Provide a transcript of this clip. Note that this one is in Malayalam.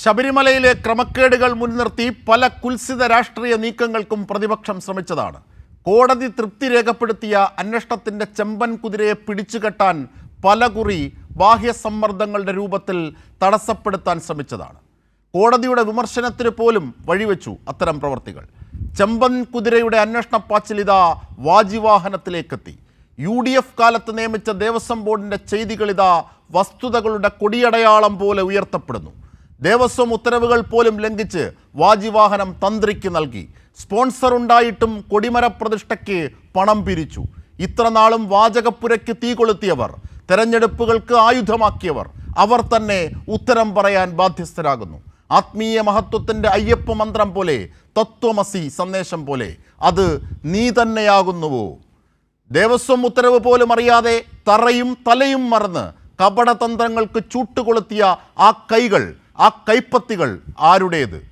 ശബരിമലയിലെ ക്രമക്കേടുകൾ മുൻനിർത്തി പല കുൽസിത രാഷ്ട്രീയ നീക്കങ്ങൾക്കും പ്രതിപക്ഷം ശ്രമിച്ചതാണ്. കോടതി തൃപ്തി രേഖപ്പെടുത്തിയ അന്വേഷണത്തിന്റെ ചെമ്പൻ കുതിരയെ പിടിച്ചുകെട്ടാൻ പലകുറി ബാഹ്യ സമ്മർദ്ദങ്ങളുടെ രൂപത്തിൽ തടസ്സപ്പെടുത്താൻ ശ്രമിച്ചതാണ്. കോടതിയുടെ വിമർശനത്തിന് പോലും വഴിവെച്ചു അത്തരം പ്രവർത്തികൾ. ചെമ്പൻ കുതിരയുടെ അന്വേഷണ പാച്ചിലിത വാജിവാഹനത്തിലേക്കെത്തി. യു ഡി എഫ് കാലത്ത് നിയമിച്ച ദേവസ്വം ബോർഡിന്റെ ചെയ്തികളിതാ വസ്തുതകളുടെ കൊടിയടയാളം പോലെ ഉയർത്തപ്പെടുന്നു. ദേവസ്വം ഉത്തരവുകൾ പോലും ലംഘിച്ച് വാജിവാഹനം തന്ത്രിക്ക് നൽകി. സ്പോൺസർ ഉണ്ടായിട്ടും കൊടിമര പ്രതിഷ്ഠയ്ക്ക് പണം പിരിച്ചു. ഇത്ര നാളും വാചകപ്പുരയ്ക്ക് തീ കൊളുത്തിയവർ തെരഞ്ഞെടുപ്പുകൾക്ക് ആയുധമാക്കിയവർ അവർ തന്നെ ഉത്തരം പറയാൻ ബാധ്യസ്ഥരാകുന്നു. ആത്മീയ മഹത്വത്തിന്റെ അയ്യപ്പ മന്ത്രം പോലെ തത്വമസി സന്ദേശം പോലെ അത് നീ തന്നെയാകുന്നുവോ? ദേവസ്വം ഉത്തരവ് പോലും അറിയാതെ തറയും തലയും മറന്ന് കപടതന്ത്രങ്ങൾക്ക് ചൂട്ടുകൊളുത്തിയ ആ കൈകൾ ആ കൈപ്പത്തികൾ ആരുടേത്?